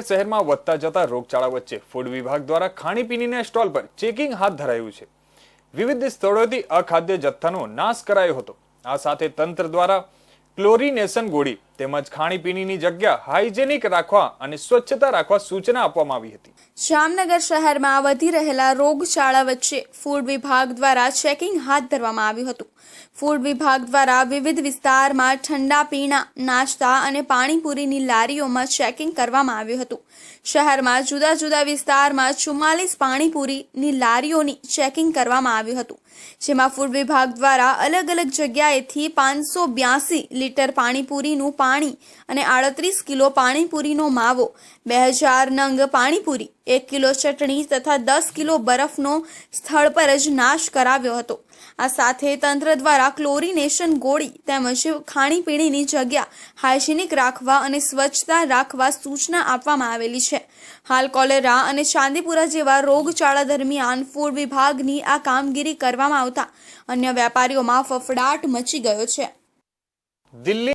શહેરમાં વધતા જતા રોગચાળા વચ્ચે ફૂડ વિભાગ દ્વારા ખાણીપીણીના સ્ટોલ પર ચેકિંગ હાથ ધરાયું છે. વિવિધ સ્થળોથી અખાદ્ય જથ્થાનો નાશ કરાયો હતો. આ સાથે તંત્ર દ્વારા ક્લોરિનેશન ગોળી તેમજ ખાણીપીણીની જગ્યા હાઇજેનિક રાખવા અને સ્વચ્છતા રાખવા સૂચના આપવામાં આવી હતી. જામનગર શહેરમાં વધી રહેલા રોગચાળા વચ્ચે ફૂડ વિભાગ દ્વારા ચેકિંગ હાથ ધરવામાં આવ્યું હતું. ફૂડ વિભાગ દ્વારા વિવિધ વિસ્તારમાં ઠંડા પીણા, નાસ્તા અને પાણીપુરીની લારીઓમાં ચેકિંગ કરવામાં આવ્યું હતું. શહેરમાં જુદા જુદા વિસ્તારમાં ચુમ્માલીસ પાણીપુરીની લારીઓની ચેકિંગ કરવામાં આવ્યું હતું. જેમાં ફૂડ વિભાગ દ્વારા અલગ અલગ જગ્યાએથી પાંચસો બ્યાસી લીટર પાણીપુરીનું પાણી અને આડત્રીસ કિલો પાણીપુરીનો માવો, બે હજાર નંગ પાણીપુરી, એક કિલો ચટણી તથા દસ કિલો બરફનો સ્થળ પર જ નાશ કરાવ્યો હતો. આ સાથે તંત્ર દ્વારા ક્લોરિનેશન ગોળી તેમજ ખાણીપીણીની જગ્યા હાઇજેનિક રાખવા અને સ્વચ્છતા રાખવા સૂચના આપવામાં આવેલી છે. હાલ કોલેરા અને ચાંદીપુરા જેવા રોગચાળા દરમિયાન ફૂડ વિભાગની આ કામગીરી કરવામાં આવતા અન્ય વેપારીઓમાં ફફડાટ મચી ગયો છે. દિલ્હી